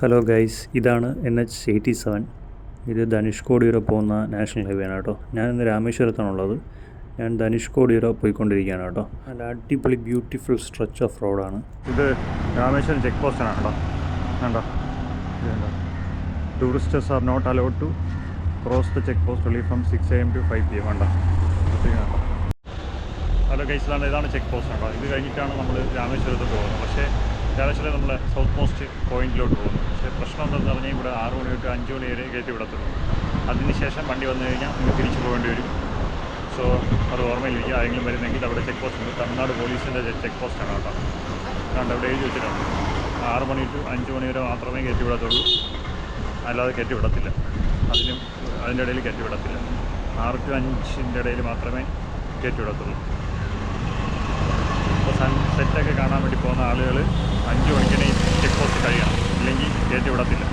Hello guys ഇതാണ് N H eighty seven. ഇത് ധനുഷ്കോടി പോകുന്ന നാഷണൽ ഹൈവേ ആണ് കേട്ടോ. ഞാൻ ഇന്ന് രാമേശ്വരത്താണുള്ളത്. ഞാൻ ധനുഷ്കോടി വരെ പോയിക്കൊണ്ടിരിക്കുകയാണ് കേട്ടോ. നല്ല അടിപൊളി ബ്യൂട്ടിഫുൾ സ്ട്രെച്ച് ഓഫ് റോഡാണ്. ഇത് രാമേശ്വരം ചെക്ക് പോസ്റ്റാണ് കേട്ടോ. വേണ്ട tourists are not allowed to cross the check post only from six A M to five P M വേണ്ട ഹലോ ഗൈസ് ഇതാണ് ഇതാണ് ചെക്ക് പോസ്റ്റ് കേട്ടോ. ഇത് കഴിഞ്ഞിട്ടാണ് നമ്മൾ രാമേശ്വരത്ത് പോകുന്നത്. പക്ഷേ രാമേശ്വരം നമ്മൾ സൗത്ത് മോസ്റ്റ് പോയിന്റിലോട്ട് പോകുന്നു. പക്ഷേ പ്രശ്നം എന്താണെന്ന് പറഞ്ഞാൽ ഇവിടെ ആറ് മണി തൊട്ട് അഞ്ച് മണി വരെ കയറ്റി വിടത്തുള്ളൂ അതിനുശേഷം വണ്ടി വന്നു കഴിഞ്ഞാൽ നിങ്ങൾ തിരിച്ചു പോകേണ്ടി വരും. സോ അത് ഓർമ്മയിലിരിക്കുക. ആരെങ്കിലും വരുന്നെങ്കിൽ അവിടെ ചെക്ക് പോസ്റ്റ് ഉണ്ട്. തമിഴ്നാട് പോലീസിന്റെ ചെക്ക് പോസ്റ്റാണ് കേട്ടോ. കണ്ട് അവിടെ എഴുതി വെച്ചിട്ടുണ്ട്. ആറ് മണി ടു അഞ്ച് മണി വരെ മാത്രമേ കയറ്റി വിടത്തുള്ളൂ അല്ലാതെ കയറ്റി വിടത്തില്ല അതിനും അതിന്റെ ഇടയിൽ കയറ്റി വിടത്തില്ല ആറ് ടു അഞ്ചിന്റെ ഇടയിൽ മാത്രമേ കയറ്റി വിടത്തുള്ളൂ സൺസെറ്റൊക്കെ കാണാൻ വേണ്ടി പോകുന്ന ആളുകൾ അഞ്ച് മണിക്കിനെ ചെക്ക് പോസ്റ്റ് കഴിയണം. ഇല്ലെങ്കിൽ കയറ്റി വിടത്തില്ല